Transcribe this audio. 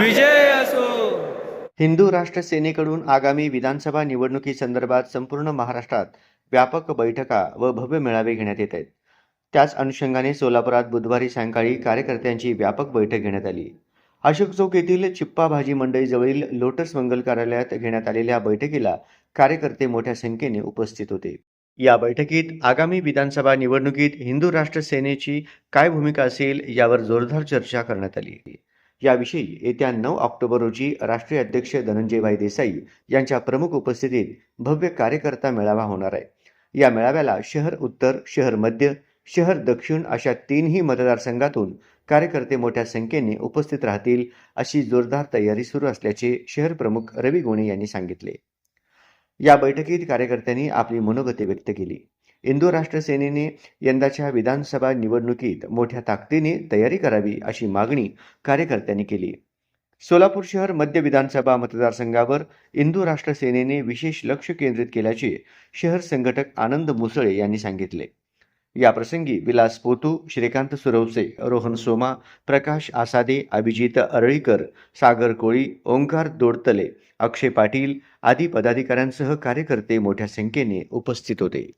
विजय असो. हिंदू राष्ट्र सेनेकडून आगामी विधानसभा निवडणुकीसंदर्भात संपूर्ण महाराष्ट्रात व्यापक बैठका व भव्य मेळावे घेण्यात येत आहेत. त्याच अनुषंगाने सोलापुरात बुधवारी सायंकाळी कार्यकर्त्यांची व्यापक बैठक घेण्यात आली. अशोक चौक येथील चिप्पा भाजी मंडईजवळील लोटस मंगल कार्यालयात घेण्यात आलेल्या बैठकीला कार्यकर्ते मोठ्या संख्येने उपस्थित होते. या बैठकीत आगामी विधानसभा निवडणुकीत हिंदू राष्ट्र सेनेची काय भूमिका असेल यावर जोरदार चर्चा करण्यात आली. याविषयी येत्या नऊ ऑक्टोबर रोजी राष्ट्रीय अध्यक्ष धनंजयभाई देसाई यांच्या प्रमुख उपस्थितीत भव्य कार्यकर्ता मेळावा होणार आहे. या मेळाव्याला शहर उत्तर शहर मध्य शहर दक्षिण अशा तीनही मतदारसंघातून कार्यकर्ते मोठ्या संख्येने उपस्थित राहतील अशी जोरदार तयारी सुरू असल्याचे शहर प्रमुख रवी गोणे यांनी सांगितले. या बैठकीत कार्यकर्त्यांनी आपली मनोगते व्यक्त केली. इंदू राष्ट्र सेनेने यंदाच्या विधानसभा निवडणुकीत मोठ्या ताकदीने तयारी करावी अशी मागणी कार्यकर्त्यांनी केली. सोलापूर शहर मध्य विधानसभा मतदारसंघावर इंदू राष्ट्र सेनेने विशेष लक्ष केंद्रित केल्याचे शहर संघटक आनंद मुसळे यांनी सांगितले. याप्रसंगी विलास पोतू श्रीकांत सुरवसे रोहन सोमा प्रकाश आसादे अभिजित अरळीकर सागर कोळी ओंकार दोडतले अक्षय पाटील आदी पदाधिकाऱ्यांसह कार्यकर्ते मोठ्या संख्येने उपस्थित होते.